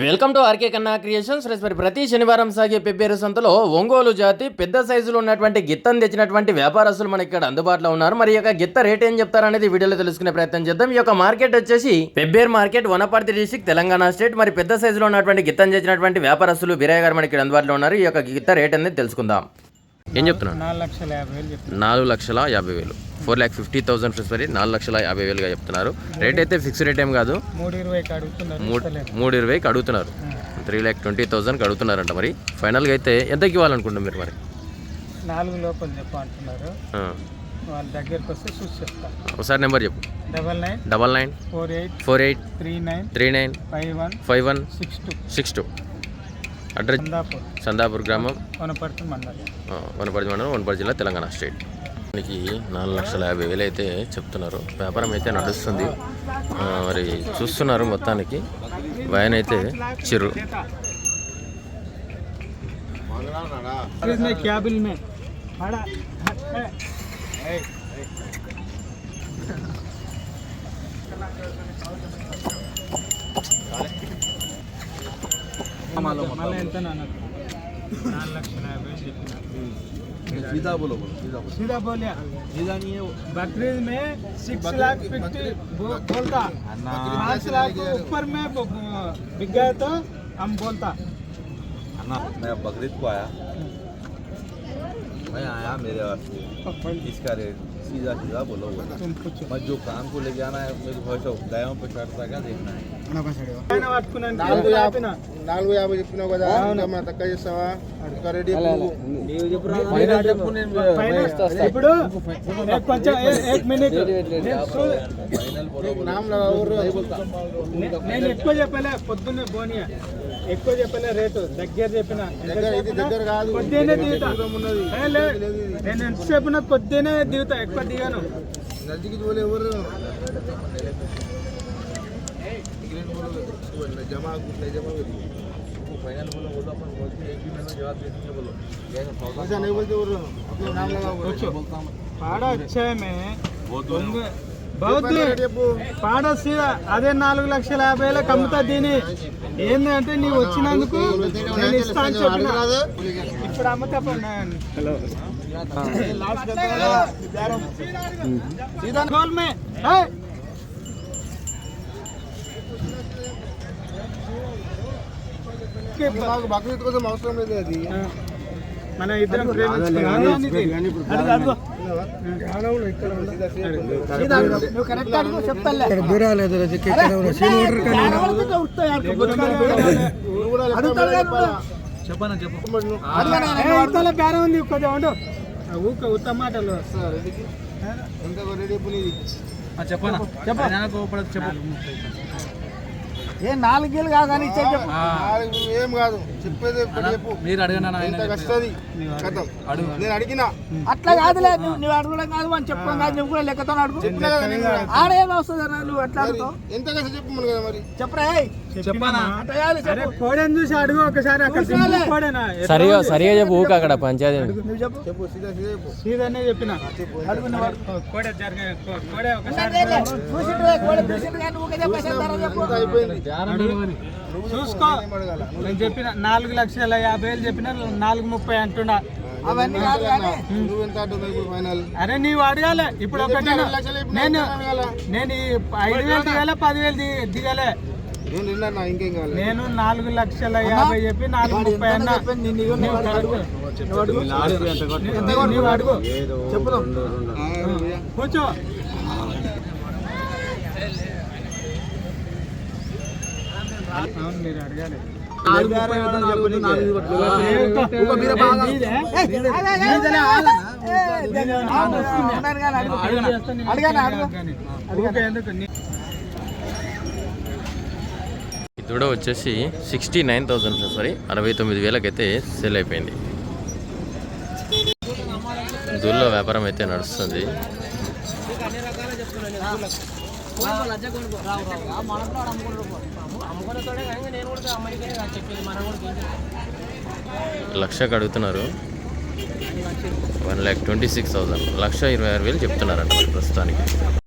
Welcome to RK Kanna creations. మరి ప్రతి శనివారం సాగే పెబ్బేరు సంతలో ఒంగోలు జాతి పెద్ద సైజులో ఉన్నటువంటి గిత్తను తెచ్చినటువంటి వ్యాపారస్తులు మనకి ఇక్కడ అందుబాటులో ఉన్నారు. మరి యొక్క గిత్త రేట్ ఏం చెప్తారనేది వీడియోలో తెలుసుకునే ప్రయత్నం చేద్దాం. ఈ యొక్క మార్కెట్ వచ్చేసి Pebbair market Wanaparthy district Telangana state. మరి పెద్ద సైజులో ఉన్నటువంటి గిత్తను తెచ్చినటువంటి వ్యాపారస్తులు బీరయ్య గారు మనకి ఇక్కడ అందుబాటులో ఉన్నారు. ఈ యొక్క గిత్త రేట్ అనేది తెలుసుకుందాం. ఏం చెప్తున్నాను నాలుగు లక్షల యాభై వేలు four lakh fifty thousand fees మరి నాలుగు లక్షల యాభై వేలుగా చెప్తున్నారు. రేట్ అయితే ఫిక్స్ రేట్ ఏం కాదు. మూడు ఇరవైకి అడుగుతున్నారు. త్రీ ల్యాక్ ట్వంటీ థౌసండ్కి అడుగుతున్నారంట మరి. ఫైనల్గా అయితే ఎంతకి ఇవ్వాలనుకుంటాం మీరు మరి? నాలుగు లోపల. వాళ్ళ దగ్గరికి వస్తే చూసి చెప్తా. ఒకసారి నెంబర్ చెప్పు. Double nine double nine four eight four eight three nine three nine five one five one six two. Six two. Address Sandapur. గ్రామం. వనపర్తి మండలం. వనపర్తి మండలం వనపర్తి జిల్లా తెలంగాణ స్టేట్. మనకి నాలుగు లక్షల యాభై వేలు అయితే చెప్తున్నారు. వ్యాపారం అయితే నడుస్తుంది. మరి చూస్తున్నారు మొత్తానికి. వయన్ అయితే చిరు. మళ్ళీ ఎంత నాన్న నాలుగు లక్షల యాభై చెప్పిన सीधा बोलो बोलो सीधा बोलो सीधा बोलिया सीधा नहीं है वो बकरीद में सिक्स लाख फिफ्टी बोलता पाँच लाख ऊपर में ब- ब- बिक गए तो हम बोलता अन्ना मैं बकरीद को आया मैं आया मेरे वास्ते इसका रेट सीधा सीधा बोलो बोलो तुम पूछो मैं जो काम को लेके आना है मेरे को भरोसा गायों पे चढ़ता क्या देखना है ఆయన పట్టుకున్నాను నాలుగు ఆపిన నాలుగు యాభై చెప్పినావు కదా ఇంకా మన తక్కువ చేస్తావా ఇంకా రెడీ పైన ఇప్పుడు ఏ కొంచెం ఏ- ఏక్ మినిట్ నేను చూ- फाइनल बोलो बोलो నామ్ లగా ఊరు నే- నేను ఎక్కువ చెప్పలే పొద్దున్నే బోనియా ఎక్కువ చెప్పలే రేటు దగ్గర చెప్పిన ఎంత దగ్గర ఇది చెప్పినా దగ్గర కాదు కొద్దిగానే దిగుతా ఏ, లే. నేను ఎంత చెప్పినా కొద్దిగానే దిగుతా ఎక్కువ దిగాను నజీకి बोले ఎవరు జమా नहीं जमा फाइनल बोलो बोलो अपन बोल के एक ही महीना जवाब दे देंगे बोलो जैसा सौदा ऐसा नहीं बोलते और अपना नाम लगा కూర్చో పాడ వచ్చామే बहुत బౌద్ధి అదే నాలుగు లక్షల యాభై యాభైలో కమ్ముతా దీని. ఏంటంటే నీ వచ్చినందుకు నేను బక్రీద్ కోసం అవసరం లేదు అది. మన ఇద్దరం ప్రేమించుకున్నాం. చెప్పనా? చెప్పు. ఏ, ఇంతలో బేరం ఉంది ఉండు ఊక ఉత్త మాటలు చెప్పనా? చెప్పు చెప్పు ఏ నాలుగేళ్ళు కాదు నాలుగు ఏం కాదు. చెప్పేది చెప్పు. మీరు అడగనా ఎంత కష్టది. కథం. నేను అడిగినా. అట్లా కాదులే నువ్వు అడగడం కాదు అని చెప్పడం కాదు నువ్వు కూడా లెక్కతో అడుగు. ఆడేం వస్తుంది అన్న నువ్వు ఎట్లా అడుగుతావు? ఎంత కష్టం చెప్పమను కదా మరి? చెప్పరా సరిగా? సరిగా చెప్పు ఊక అక్కడ పంచాయతీ. నువ్వు చెప్పు. చెప్పు సీదా సీదా చెప్పు. సీదనే చెప్పిన? అయిపోయింది? చూసుకో. నేను చెప్పిన నాలుగు లక్షల యాభై వేలు చెప్పిన నాలుగు ముప్పై అంటున్నా. అవన్నీ కాదు కానీ. నువ్వు ఎంత అంటున్నావు ఇప్పుడు ఫైనల్? అరే నీవు అడగాలి. ఇప్పుడు ఒకటి నేను? నేను ఈ ఐదు వేలు దిగాలే పదివేలు ది- దిగాలే. నేను నిన్న ఇంకేం కావాలి? నేను నాలుగు లక్షల యాభై చెప్పి నాలుగు ముప్పై అన్నా. చెప్పండి, నిన్ను ఇవ్వను, నీవు వాడు అడుగు. నువ్వు చెప్పుదాం కూర్చో. మీరు అడగాలి ఇది కూడా వచ్చేసి సిక్స్టీ నైన్ థౌసండ్ సారీ అరవై తొమ్మిది వేలకైతే సేల్ అయిపోయింది. దూల్లో వ్యాపారం అయితే నడుస్తుంది. లక్షకు అడుగుతున్నారు one lakh twenty six thousand. లక్ష ఇరవై ఆరు వేలు చెప్తున్నారంట ప్రస్తుతానికి.